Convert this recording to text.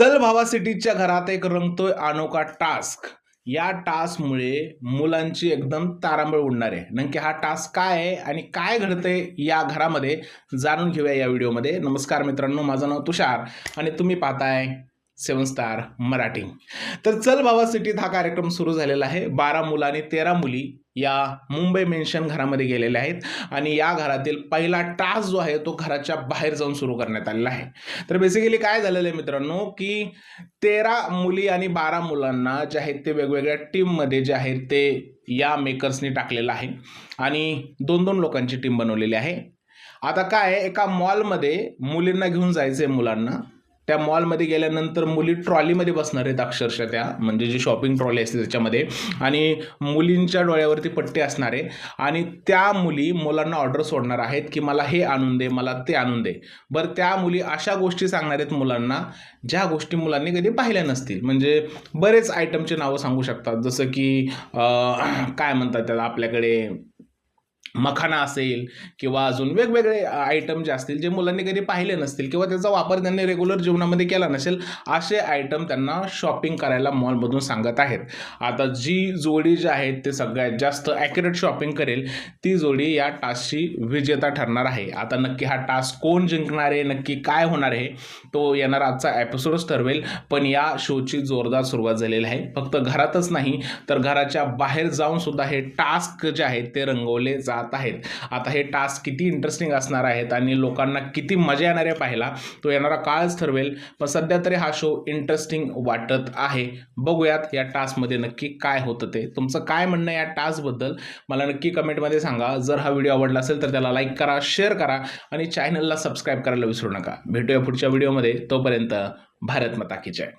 चल भावा सिटीच्या घरात एक रंगतोय अनोखा टास्क. या टास्कमुळे मुलांची एकदम तारांबळ उडणार आहे. नक्की हा टास्क काय आहे आणि काय घडतंय या घरामध्ये जाणून घेऊया या व्हिडिओमध्ये. नमस्कार मित्रांनो माझं नाव तुषार आणि तुम्ही पाहताय सेवन स्टार मराठी. तर चल भावा सिटीत हा कार्यक्रम सुरू झालेला आहे. बारा मुलं आणि तेरा मुली या मुंबई मेन्शन घरामध्ये गेलेल्या आहेत आणि या घरातील पहिला टास्क जो आहे तो घराच्या बाहेर जाऊन सुरू करण्यात आलेला आहे. तर बेसिकली काय झालेलं आहे मित्रांनो की तेरा मुली आणि बारा मुलांना जे आहेत ते वेगवेगळ्या टीममध्ये जे आहेत ते या मेकर्सनी टाकलेलं आहे आणि दोन दोन लोकांची टीम बनवलेली आहे. आता काय आहे, एका मॉलमध्ये मुलींना घेऊन जायचं आहे मुलांना. त्या मॉलमध्ये गेल्यानंतर मुली ट्रॉलीमध्ये बसणार आहेत अक्षरशः त्या म्हणजे जी शॉपिंग ट्रॉली असते त्याच्यामध्ये. आणि मुलींच्या डोळ्यावरती पट्टे असणार आहे. आणि त्या मुली मुलांना ऑर्डर सोडणार आहेत की मला हे आणून दे मला ते आणून दे. बरं त्या मुली अशा गोष्टी सांगणार आहेत मुलांना ज्या गोष्टी मुलांनी कधी पाहिल्या नसतील. म्हणजे बरेच आयटमचे नावं सांगू शकतात. जसं की काय म्हणतात त्याला आपल्याकडे? मखाना असेल किंवा अजून वेगवेगळे आयटम जे असतील जे मुलांनी कधी पाहिले नसतील किंवा त्याचा वापर त्यांनी रेग्युलर जीवनामध्ये केला नसेल असे आयटम त्यांना शॉपिंग करायला मॉलमधून सांगत आहेत. आता जी जोडी जी आहे ते सगळ्यात जास्त ॲक्युरेट शॉपिंग करेल ती जोडी या टास्कची विजेता ठरणार आहे. आता नक्की हा टास्क कोण जिंकणार आहे नक्की काय होणार आहे तो येणारा आजचा एपिसोडच ठरवेल. पण या शोची जोरदार सुरुवात झालेली आहे. फक्त घरातच नाही तर घराच्या बाहेर जाऊन सुद्धा हे टास्क जे आहेत ते रंगवले जात आहेत. आता हे टास्क किती इंटरेस्टिंग असणार आहेत आणि लोकांना किती मजा येणार आहे पाहायला तो येणारा काळच ठरवेल. पण सध्या तरी हा शो इंटरेस्टिंग वाटत आहे. बघूयात या टास्कमध्ये नक्की काय होतं ते. तुमचं काय म्हणणं आहे या टास्कबद्दल मला नक्की कमेंटमध्ये सांगा. जर हा व्हिडिओ आवडला असेल तर त्याला लाईक करा शेअर करा आणि चॅनलला सबस्क्राईब करायला विसरू नका. भेटूया पुढच्या व्हिडिओमध्ये तोपर्यंत भारत माता की जय.